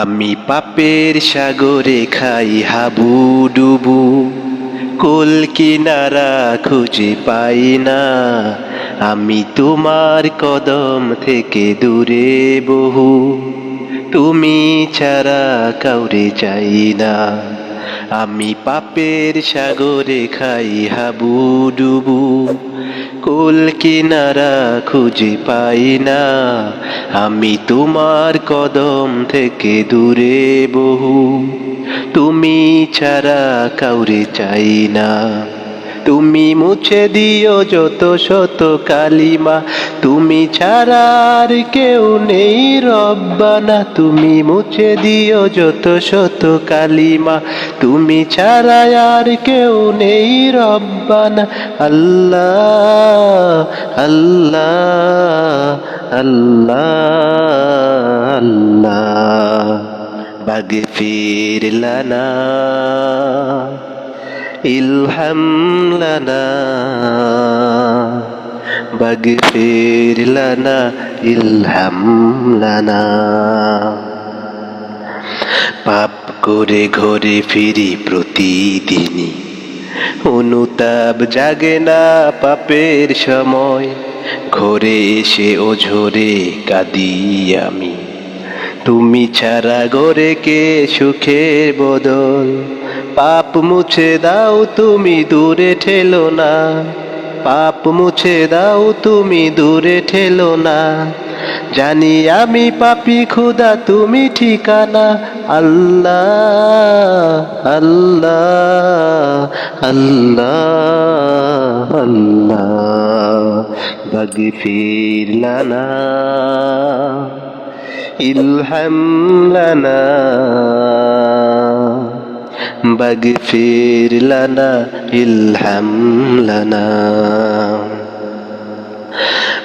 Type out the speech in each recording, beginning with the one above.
আমি পাপের সাগরে খাই হাবু ডুবু কোল কিনারা খুঁজে পাই না। আমি তোমার কদম থেকে দূরে বহু, তুমি ছাড়া কাউরে চাই না। আমি পাপের সাগরে খাই হাবু ডুবু কুল কিনারা খুঁজে পাই না। আমি তোমার কদম থেকে দূরে বহু, তুমি ছাড়া কাউরে চাই না। তুমি মুছে দিও যত শত কালিমা। তুমি ছাড়া আর কেউ নেই রব্বানা। তুমি মুছে দিও যত শত কালিমা। তুমি ছাড়া আর কেউ নেই রব্বানা। আল্লাহ আল্লাহ আল্লাহ আল্লাহ। বাগফির লানা। ইলহাম লানা, বাগফির লানা, ইলহাম লানা। পাপ করে ঘরে ফিরি প্রতিদিনই, অনুতাপ জাগে না পাপের সময়। ঘরে এসে ও ঝরে কাঁদি আমি, তুমি ছাড়া গড়ে কে সুখের বদল? পাপ মুছে দাও তুমি দূরে ঠেলো না। পাপ মুছে দাও তুমি দূরে ঠেলো না। জানি আমি পাপি খুদা, তুমি ঠিকানা। আল্লাহ আল্লাহ আল্লাহ আল্লাহ। বাগফির লানা। ইলহাম লানা। বাগফির লানা লানা।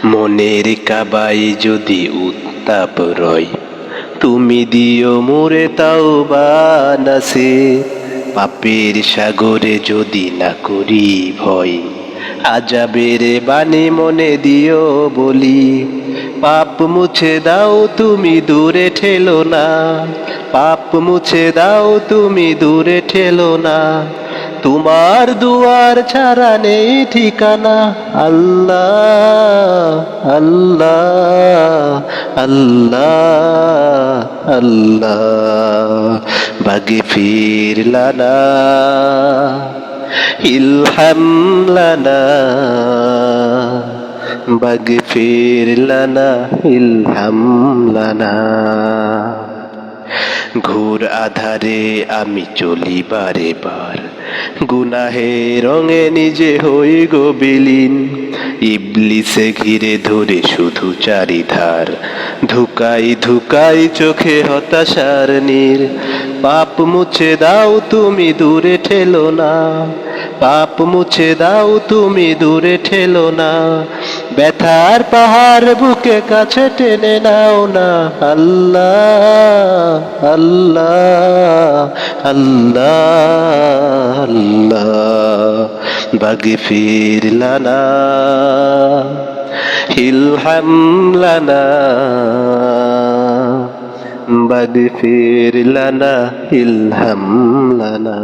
মনের কাবাই যদি উত্তাপ রয়, তুমি দিও মোরে তাও বানাসে পাপের সাগরে যদি না করি ভয় আজাবের বাণী মনে দিও বলি। পাপ মুছে দাও তুমি, দূরে ঠেলো না। পাপ মুছে দাও তুমি, দূরে ঠেলো না। তোমার দুয়ার ছাড়া নেই ঠিকানা। আল্লাহ আল্লাহ আল্লাহ আল্লাহ। বাগে ফিরলানা ইলহাম লানা বাগে ফিরলানা ইলহাম লানা। ঘোর আধারে আমি চলি বারে বার, গুনাহে রঙে নিজে হই গো বিলীন। ইবলিসে ঘিরে ধরে শুধু চারিধার, ধুকাই ধুকাই চোখে হতাশার নীর। পাপ মুছে দাও তুমি দূরে ঠেলো না। পাপ মুছে দাও তুমি দূরে ঠেলো না। ব্যথার পাহাড় বুকে কাছে টেনে নাও না। আল্লাহ আল্লাহ আল্লাহ আল্লাহ, বাগে ইলহাম লানা। বাগে ফিরলানা ইলহাম লানা